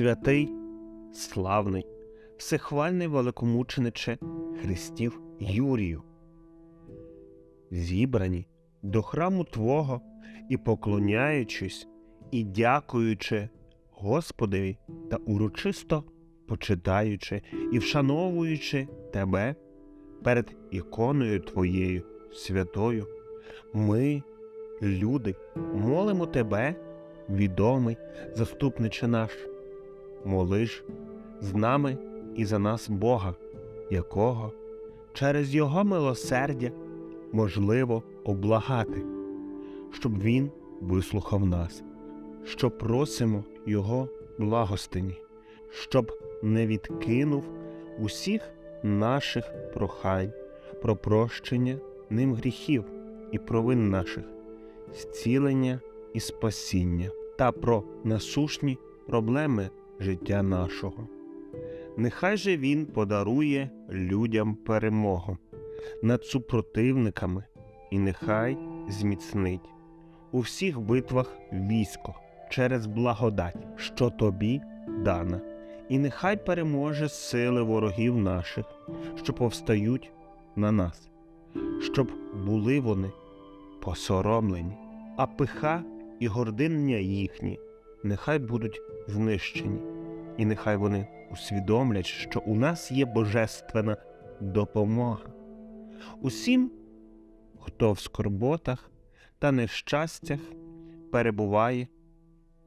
святий, славний, всехвальний великомучениче Христів Юрію. Зібрані до храму Твого і поклоняючись, і дякуючи Господові та урочисто почитаючи і вшановуючи Тебе перед іконою Твоєю святою, ми, люди, молимо Тебе, відомий заступниче наш, молиш з нами і за нас Бога, якого через Його милосердя можливо облагати, щоб Він вислухав нас, що просимо Його благостині, щоб не відкинув усіх наших прохань про прощення ним гріхів і провин наших, зцілення і спасіння та про насушні проблеми життя нашого. Нехай же Він подарує людям перемогу над супротивниками, і нехай зміцнить у всіх битвах військо через благодать, що тобі дана, і нехай переможе сили ворогів наших, що повстають на нас, щоб були вони посоромлені, а пиха і гординня їхні нехай будуть знищені, і нехай вони усвідомлять, що у нас є божественна допомога. Усім, хто в скорботах та нещастях перебуває,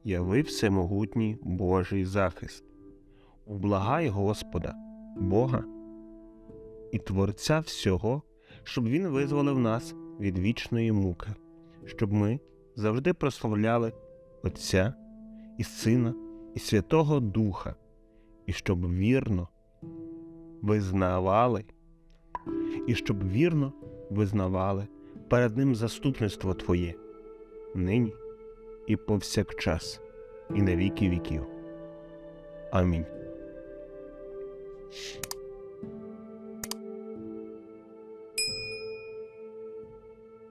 яви всемогутній Божий захист. Ублагай Господа, Бога і Творця всього, щоб Він визволив нас від вічної муки, щоб ми завжди прославляли Отця і Сина і Святого Духа, і щоб вірно визнавали, і щоб вірно визнавали перед Ним заступництво Твоє, нині і повсякчас, і на віки віків. Амінь.